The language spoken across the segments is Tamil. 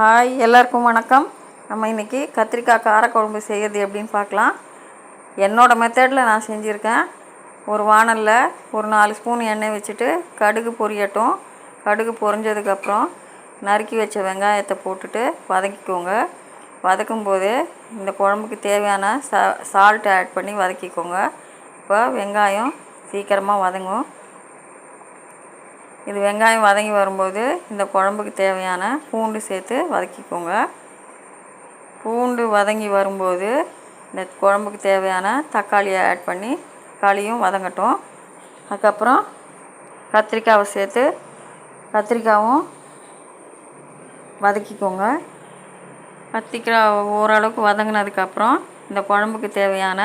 ஹாய் எல்லாருக்கும் வணக்கம். நம்ம இன்றைக்கி கத்திரிக்காய் காரக்குழம்பு செய்கிறது எப்படின்னு பார்க்கலாம். என்னோடய மெத்தடில் நான் செஞ்சுருக்கேன். ஒரு வாணலில் ஒரு நாலு ஸ்பூன் எண்ணெய் வச்சுட்டு கடுகு பொரியட்டும். கடுகு பொரிஞ்சதுக்கப்புறம் நறுக்கி வச்ச வெங்காயத்தை போட்டுட்டு வதக்கிக்கோங்க. வதக்கும் போது இந்த குழம்புக்கு தேவையான சா சால்ட் ஆட் பண்ணி வதக்கிக்கோங்க. இப்போ வெங்காயம் சீக்கிரமாக வதங்கும். இது வெங்காயம் வதங்கி வரும்போது இந்த குழம்புக்கு தேவையான பூண்டு சேர்த்து வதக்கிக்கோங்க. பூண்டு வதங்கி வரும்போது இந்த குழம்புக்கு தேவையான தக்காளியை ஆட் பண்ணி தக்காளியும் வதங்கட்டும். அதுக்கப்புறம் கத்திரிக்காவை சேர்த்து கத்திரிக்காவும் வதக்கிக்கோங்க. கத்திரிக்காய் ஓரளவுக்கு வதங்கினதுக்கப்புறம் இந்த குழம்புக்கு தேவையான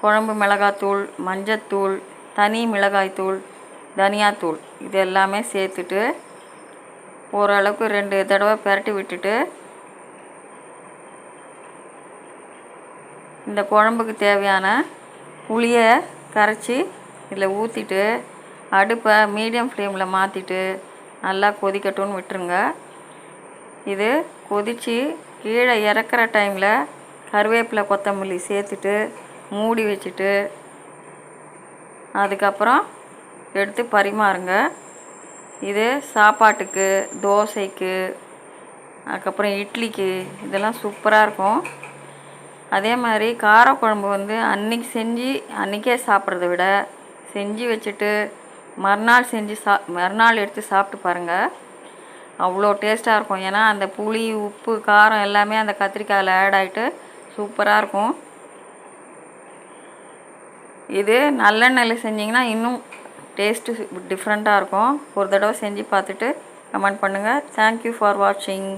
குழம்பு மிளகாத்தூள் மஞ்சத்தூள் தனி மிளகாய்த்தூள் தனியாத்தூள் இது எல்லாமே சேர்த்துட்டு ஓரளவுக்கு ரெண்டு தடவை பரட்டி விட்டுட்டு இந்த குழம்புக்கு தேவையான புளியை கரைச்சி இதில் ஊற்றிட்டு அடுப்பை மீடியம் ஃப்ளேமில் மாற்றிட்டு நல்லா கொதிக்கட்டும்னு விட்டுருங்க. இது கொதித்து கீழே இறக்குற டைமில் கருவேப்பிலை கொத்தமல்லி சேர்த்துட்டு மூடி வச்சுட்டு அதுக்கப்புறம் எடுத்து பரிமாறுங்க. இது சாப்பாட்டுக்கு தோசைக்கு அதுக்கப்புறம் இட்லிக்கு இதெல்லாம் சூப்பராக இருக்கும். அதே மாதிரி காரக்குழம்பு வந்து அன்றைக்கி செஞ்சு அன்றைக்கே சாப்பிட்றத விட செஞ்சு வச்சுட்டு மறுநாள் செஞ்சு சா மறுநாள் எடுத்து சாப்பிட்டு பாருங்கள் அவ்வளோ டேஸ்ட்டாக இருக்கும். ஏன்னா அந்த புளி உப்பு காரம் எல்லாமே அந்த கத்திரிக்காயில் ஆட் ஆகிட்டு சூப்பராக இருக்கும். இது நல்லெண்ணெயில் செஞ்சிங்கன்னா இன்னும் டேஸ்ட்டு டிஃப்ரெண்ட்டாக இருக்கும். ஒரு தடவை செஞ்சு பார்த்துட்டு கமெண்ட் பண்ணுங்கள் தேங்க்யூ ஃபார் வாட்சிங்